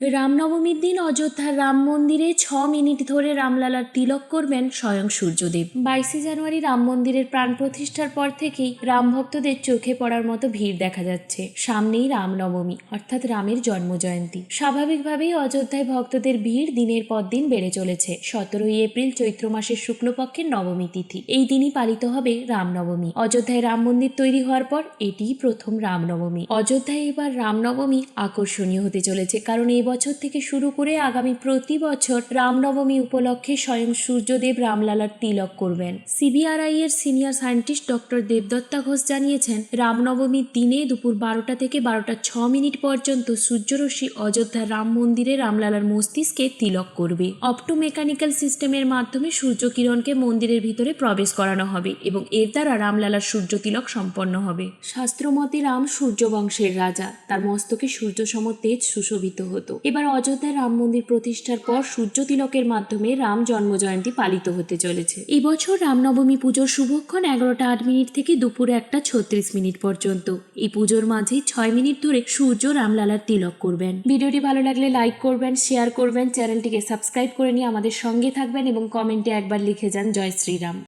রামনবমীর দিন অযোধ্যার রাম মন্দিরে ছ মিনিট ধরে রামলালার তিলক করবেন স্বয়ং সূর্যদেব। বাইশে জানুয়ারি রাম মন্দিরের প্রাণ প্রতিষ্ঠার পর থেকেই রাম ভক্তদের চোখে পড়ার মতো ভিড় দেখা যাচ্ছে। সামনেই রামনবমী, অর্থাৎ রামের জন্মজয়ন্তী। স্বাভাবিকভাবেই অযোধ্যায় ভক্তদের ভিড় দিনের পর দিন বেড়ে চলেছে। সতেরোই এপ্রিল চৈত্র মাসের শুক্লপক্ষের নবমী তিথি। এই দিনই পালিত হবে রামনবমী। অযোধ্যায় রাম মন্দির তৈরি হওয়ার পর এটিই প্রথম রামনবমী। অযোধ্যায় এবার রামনবমী আকর্ষণীয় হতে চলেছে, কারণ এই বছর থেকে শুরু করে আগামী প্রতি বছর রামনবমী উপলক্ষে স্বয়ং সূর্যদেব রামলালার তিলক করবেন। সিবিআরআই এর senior scientist doctor Debdatta Ghosh জানিয়েছেন, রামনবমীর দিনে দুপুর বারোটা থেকে বারোটা ছ মিনিট পর্যন্ত সূর্যরশ্মি অযোধ্যার রাম মন্দিরে রামলালার মস্তিষ্কে তিলক করবে। অপটো মেকানিক্যাল সিস্টেমের মাধ্যমে সূর্য কিরণকে মন্দিরের ভিতরে প্রবেশ করানো হবে এবং এর দ্বারা রামলালার সূর্য তিলক সম্পন্ন হবে। শাস্ত্রমতে রাম সূর্য বংশের রাজা। তার মস্তকে সূর্য সম তেজ সুশোভিত হতো। এবার অযোধ্যায় রাম মন্দির প্রতিষ্ঠার পর সূর্য তিলকের মাধ্যমে রাম জন্মজয়ন্তী পালিত হতে চলেছে। এই বছর রামনবমী পুজোর শুভক্ষণ এগারোটা আট মিনিট থেকে দুপুরে একটা ছত্রিশ মিনিট পর্যন্ত। এই পুজোর মাঝে ছয় মিনিট ধরে সূর্য রামলালার তিলক করবেন। ভিডিওটি ভালো লাগলে লাইক করবেন, শেয়ার করবেন, চ্যানেলটিকে সাবস্ক্রাইব করে নিয়ে আমাদের সঙ্গে থাকবেন এবং কমেন্টে একবার লিখে যান জয় শ্রীরাম।